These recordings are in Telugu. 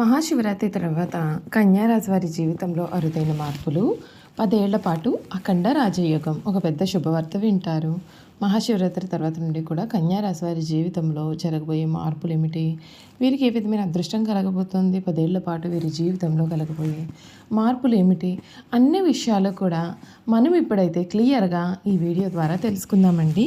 మహాశివరాత్రి తర్వాత కన్యారాశి వారి జీవితంలో అరుదైన మార్పులు. పదేళ్ళ పాటు అఖండ రాజయోగం. ఒక పెద్ద శుభవార్త వింటారు. మహాశివరాత్రి తర్వాత నుండి కూడా కన్యారాశి వారి జీవితంలో జరగబోయే మార్పులు ఏమిటి వీరికి ఏ విధమైన అదృష్టం కలగబోతుంది? పదేళ్ళ పాటు వీరి జీవితంలో కలగబోయే మార్పులు ఏమిటి అన్ని విషయాలు కూడా మనం ఇప్పుడైతే క్లియర్గా ఈ వీడియో ద్వారా తెలుసుకుందామండి.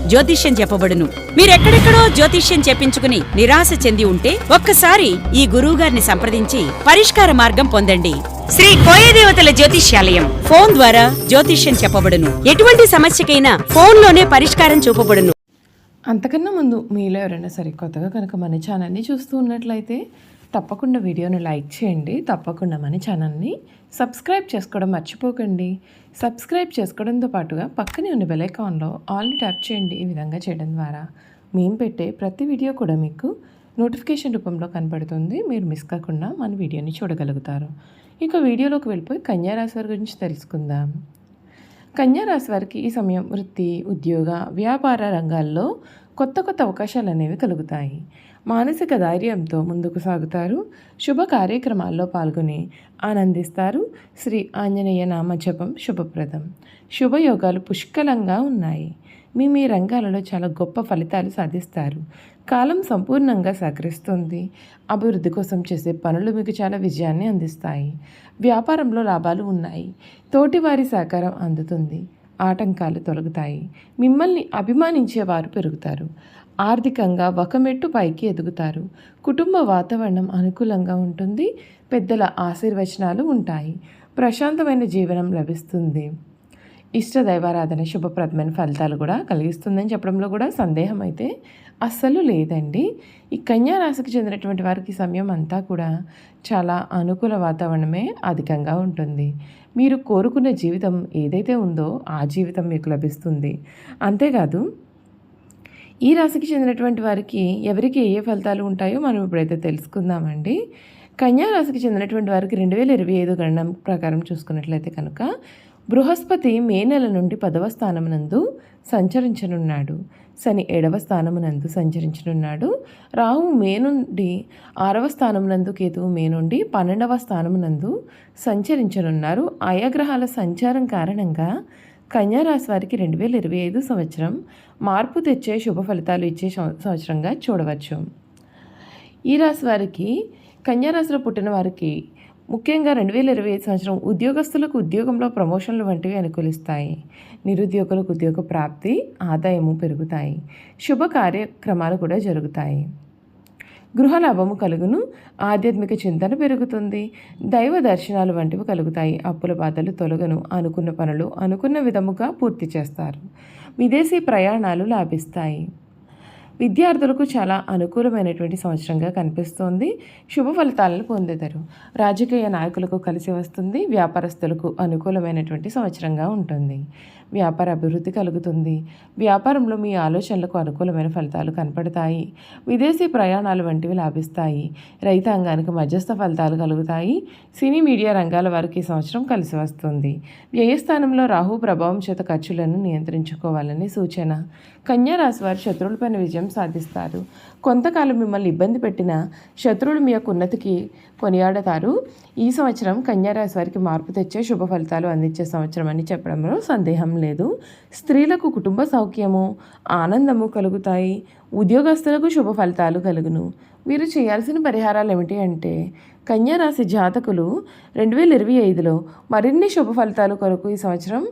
జ్యోతిష్యం చెప్పబడును. మీరెక్కడెక్కడో జ్యోతిష్యం చెప్పించుకుని నిరాశ చెంది ఉంటే ఒక్కసారి ఈ గురువుగారిని సంప్రదించి పరిష్కార మార్గం పొందండి. శ్రీ కోయదేవతల జ్యోతిష్యాలయం ఫోన్ ద్వారా జ్యోతిష్యం చెప్పబడును. ఎటువంటి సమస్యకైనా ఫోన్లోనే పరిష్కారం చూపబడును. అంతకన్నా ముందు మీలో ఎవరైనా సరే కొత్తగా కనుక మన ఛానల్ని చూస్తూ ఉన్నట్లయితే తప్పకుండా వీడియోని లైక్ చేయండి తప్పకుండా మన ఛానల్ని సబ్స్క్రైబ్ చేసుకోవడం మర్చిపోకండి. సబ్స్క్రైబ్ చేసుకోవడంతో పాటుగా పక్కనే ఉన్న బెలైకాన్లో ఆల్ని ట్యాప్ చేయండి ఈ విధంగా చేయడం ద్వారా. మేము పెట్టే ప్రతి వీడియో కూడా మీకు నోటిఫికేషన్ రూపంలో కనబడుతుంది. మీరు మిస్ కాకుండా మన వీడియోని చూడగలుగుతారు. ఇక వీడియోలోకి వెళ్ళిపోయి కన్యారాశి వారి గురించి తెలుసుకుందాం. కన్యారాశి వారికి ఈ సమయం వృత్తి ఉద్యోగ వ్యాపార రంగాల్లో కొత్త కొత్త అవకాశాలు అనేవి కలుగుతాయి. మానసిక ధైర్యంతో ముందుకు సాగుతారు. శుభ కార్యక్రమాల్లో పాల్గొని ఆనందిస్తారు. శ్రీ ఆంజనేయ నామ జపం శుభప్రదం. శుభయోగాలు పుష్కలంగా ఉన్నాయి. మీ మీ రంగాలలో చాలా గొప్ప ఫలితాలు సాధిస్తారు. కాలం సంపూర్ణంగా సహకరిస్తుంది. అభివృద్ధి కోసం చేసే పనులు మీకు చాలా విజయాన్ని అందిస్తాయి. వ్యాపారంలో లాభాలు ఉన్నాయి. తోటివారి సహకారం అందుతుంది. ఆటంకాలు తొలగుతాయి. మిమ్మల్ని అభిమానించేవారు పెరుగుతారు. ఆర్థికంగా ఒక మెట్టు పైకి ఎదుగుతారు. కుటుంబ వాతావరణం అనుకూలంగా ఉంటుంది. పెద్దల ఆశీర్వచనాలు ఉంటాయి. ప్రశాంతమైన జీవనం లభిస్తుంది. ఇష్ట దైవారాధన శుభప్రదమైన ఫలితాలు కూడా కలిగిస్తుందని చెప్పడంలో కూడా సందేహం అయితే అస్సలు లేదండి. ఈ కన్యా రాశికి చెందినటువంటి వారికి సమయం అంతా కూడా చాలా అనుకూల వాతావరణమే అధికంగా ఉంటుంది. మీరు కోరుకున్న జీవితం ఏదైతే ఉందో ఆ జీవితం మీకు లభిస్తుంది. అంతేకాదు ఈ రాశికి చెందినటువంటి వారికి ఎవరికి ఏ ఏ ఫలితాలు ఉంటాయో మనం ఇప్పుడైతే తెలుసుకుందామండి. కన్యా రాశికి చెందినటువంటి వారికి రెండు వేల ఇరవై ఐదు గణనం ప్రకారం చూసుకున్నట్లయితే కనుక బృహస్పతి మే నెల నుండి పదవ స్థానమునందు సంచరించనున్నాడు. శని ఏడవ స్థానమునందు సంచరించనున్నాడు. రాహు మే నుండి ఆరవ స్థానమునందు కేతువు మే నుండి పన్నెండవ స్థానమునందు సంచరించనున్నారు. ఆయా గ్రహాల సంచారం కారణంగా కన్యారాశి వారికి రెండు వేల ఇరవై ఐదు సంవత్సరం మార్పు తెచ్చే శుభ ఫలితాలు ఇచ్చే సంవత్సరంగా చూడవచ్చు. ఈ రాశి వారికి కన్యారాశిలో పుట్టిన వారికి ముఖ్యంగా రెండు వేల ఇరవై ఐదు సంవత్సరం ఉద్యోగస్తులకు ఉద్యోగంలో ప్రమోషన్లు వంటివి అనుకూలిస్తాయి. నిరుద్యోగులకు ఉద్యోగ ప్రాప్తి ఆదాయము పెరుగుతాయి. శుభ కార్యక్రమాలు కూడా జరుగుతాయి. గృహ లాభము కలుగును ఆధ్యాత్మిక చింతన పెరుగుతుంది. దైవ దర్శనాలు వంటివి కలుగుతాయి. అప్పుల బాధలు తొలగను అనుకున్న పనులు అనుకున్న విధముగా పూర్తి చేస్తారు. విదేశీ ప్రయాణాలు లాభిస్తాయి. విద్యార్థులకు చాలా అనుకూలమైనటువంటి సంవత్సరంగా కనిపిస్తోంది. శుభ ఫలితాలను పొందుతారు రాజకీయ నాయకులకు కలిసి వస్తుంది. వ్యాపారస్తులకు అనుకూలమైనటువంటి సంవత్సరంగా ఉంటుంది. వ్యాపార అభివృద్ధి కలుగుతుంది. వ్యాపారంలో మీ ఆలోచనలకు అనుకూలమైన ఫలితాలు కనపడతాయి. విదేశీ ప్రయాణాలు వంటివి లాభిస్తాయి. రైతాంగానికి మధ్యస్థ ఫలితాలు కలుగుతాయి. సినీ మీడియా రంగాల వారికి ఈ సంవత్సరం కలిసి వస్తుంది. వ్యయస్థానంలో రాహు ప్రభావం చేత ఖర్చులను నియంత్రించుకోవాలని సూచన. కన్యా రాశి శత్రువుల శత్రువులపైన విజయం సాధిస్తారు. కొంతకాలం మిమ్మల్ని ఇబ్బంది పెట్టిన శత్రువులు మీ యొక్క ఉన్నతికి కొనియాడతారు. ఈ సంవత్సరం కన్యారాశి వారికి మార్పు తెచ్చే శుభ ఫలితాలు అందించే సంవత్సరం అని చెప్పడంలో సందేహం లేదు. స్త్రీలకు కుటుంబ సౌఖ్యము ఆనందము కలుగుతాయి. ఉద్యోగస్తులకు శుభ ఫలితాలు కలుగును. మీరు చేయాల్సిన పరిహారాలు ఏమిటి అంటే కన్యారాశి జాతకులు రెండు వేల ఇరవై ఐదులో మరిన్ని శుభ ఫలితాలు కొరకు ఈ సంవత్సరం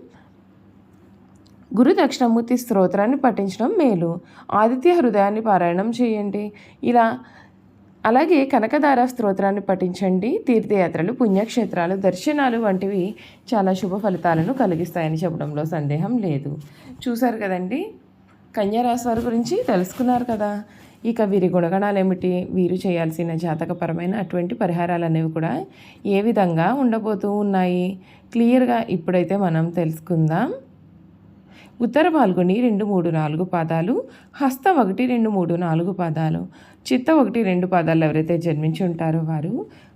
గురు దక్షిణమూర్తి స్తోత్రాన్ని పఠించడం మేలు. ఆదిత్య హృదయాన్ని పారాయణం చేయండి. ఇలా అలాగే కనకదార స్తోత్రాన్ని పఠించండి. తీర్థయాత్రలు పుణ్యక్షేత్రాలు దర్శనాలు వంటివి చాలా శుభ ఫలితాలను కలిగిస్తాయని చెప్పడంలో సందేహం లేదు. చూశారు కదండి? కన్యారాశి వారి గురించి తెలుసుకున్నారు కదా. ఇక వీరి గుణగణాలు ఏమిటి వీరు చేయాల్సిన జాతకపరమైన అటువంటి పరిహారాలు అనేవి కూడా ఏ విధంగా ఉండబోతూ ఉన్నాయి? క్లియర్గా ఇప్పుడైతే మనం తెలుసుకుందాం. ఉత్తర పాల్గొని రెండు మూడు నాలుగు పాదాలు హస్త ఒకటి రెండు మూడు నాలుగు పాదాలు చిత్త ఒకటి రెండు పాదాలు ఎవరైతే జన్మించి ఉంటారో వారు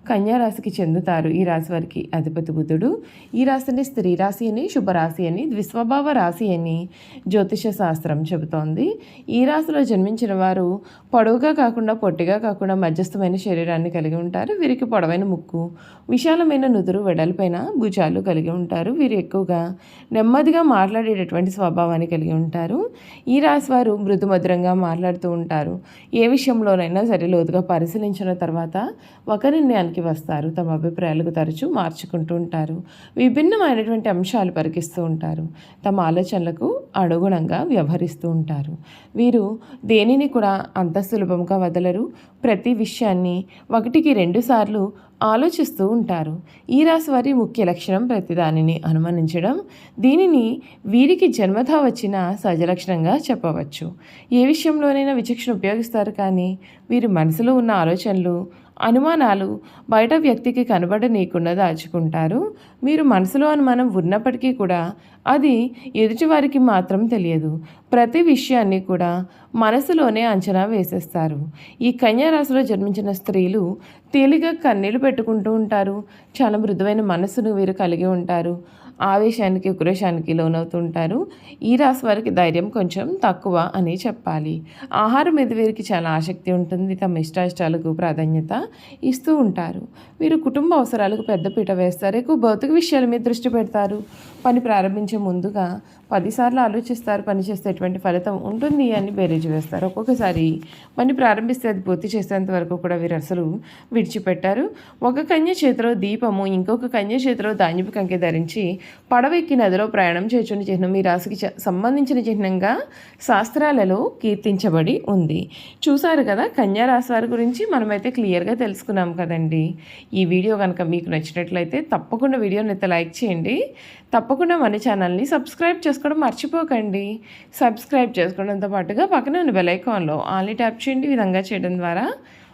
కన్యారాశికి చెందుతారు. ఈ రాశి వారికి అధిపతి బుధుడు. ఈ రాశిని స్త్రీ రాశి అని శుభరాశి అని ద్విస్వభావ రాశి అని జ్యోతిష శాస్త్రం చెబుతోంది. ఈ రాశిలో జన్మించిన వారు పొడవుగా కాకుండా పొట్టిగా కాకుండా మధ్యస్థమైన శరీరాన్ని కలిగి ఉంటారు. వీరికి పొడవైన ముక్కు విశాలమైన నుదురు వెడల్పైన భుజాలు కలిగి ఉంటారు. వీరు ఎక్కువగా నెమ్మదిగా మాట్లాడేటటువంటి స్వభావాన్ని కలిగి ఉంటారు. ఈ రాశి వారు మృదుమధురంగా మాట్లాడుతూ ఉంటారు. ఏ విషయంలోనైనా సరే లోతుగా పరిశీలించిన తర్వాత ఒకరిని నిర్ణయానికి వస్తారు. తమ అభిప్రాయాలకు తరచూ మార్చుకుంటూ ఉంటారు. విభిన్నమైనటువంటి అంశాలు పరికిస్తూ ఉంటారు. తమ ఆలోచనలకు అనుగుణంగా వ్యవహరిస్తూ ఉంటారు. వీరు దేనిని కూడా అంత సులభంగా వదలరు. ప్రతి విషయాన్ని ఒకటికి రెండు సార్లు ఆలోచిస్తూ ఉంటారు. ఈ రాశి వారి ముఖ్య లక్షణం ప్రతిదానిని అనుమానించడం. దీనిని వీరికి జన్మత వచ్చిన సహజ లక్షణంగా చెప్పవచ్చు. ఏ విషయంలోనైనా విచక్షణ ఉపయోగిస్తారు కానీ వీరి మనసులో ఉన్న ఆలోచనలు అనుమానాలు బయట వ్యక్తికి కనబడనీయకుండా దాచుకుంటారు. మీరు మనసులో అనుమానం ఉన్నప్పటికీ కూడా అది ఎదుటివారికి మాత్రం తెలియదు. ప్రతి విషయాన్ని కూడా మనసులోనే అంచనా వేసేస్తారు. ఈ కన్యారాశిలో జన్మించిన స్త్రీలు తేలిగా కన్నీళ్ళు పెట్టుకుంటూ ఉంటారు. చాలా మృదువైన మనసును వీరు కలిగి ఉంటారు. ఆవేశానికి ఉక్రోషానికి లోనవుతూ ఉంటారు ఈ రాశి వారికి ధైర్యం కొంచెం తక్కువ అని చెప్పాలి. ఆహారం మీద వీరికి చాలా ఆసక్తి ఉంటుంది. తమ ఇష్టాయిష్టాలకు ప్రాధాన్యత ఇస్తూ ఉంటారు. వీరు కుటుంబ అవసరాలకు పెద్దపీట వేస్తారు. ఎక్కువ భౌతిక విషయాల మీద దృష్టి పెడతారు. పని ప్రారంభించే ముందుగా పదిసార్లు ఆలోచిస్తారు. పని చేస్తే ఎటువంటి ఫలితం ఉంటుంది అని బేరేజ్ వేస్తారు. ఒక్కొక్కసారి పని ప్రారంభిస్తే అది పూర్తి చేసేంత వరకు కూడా వీరు అసలు విడిచిపెట్టారు. ఒక కన్య చేతిలో దీపము ఇంకొక కన్య చేతిలో ధాన్యపు కంకి ధరించి పడవెక్కి నదిలో ప్రయాణం చేర్చుని చిహ్నం ఈ రాశికి చ- సంబంధించిన చిహ్నంగా శాస్త్రాలలో కీర్తించబడి ఉంది. చూసారు కదా కన్యా రాశి వారి గురించి మనమైతే క్లియర్గా తెలుసుకున్నాం కదండి. ఈ వీడియో కనుక మీకు నచ్చినట్లయితే తప్పకుండా వీడియోని అయితే లైక్ చేయండి. తప్పకుండా మన ఛానల్ని సబ్స్క్రైబ్ చేసుకోవడం మర్చిపోకండి. సబ్స్క్రైబ్ చేసుకోవడంతో పాటుగా పక్కన ఉన్న బెల్ ఐకాన్లో ఆన్లీ ట్యాప్ చేయండి. విధంగా చేయడం ద్వారా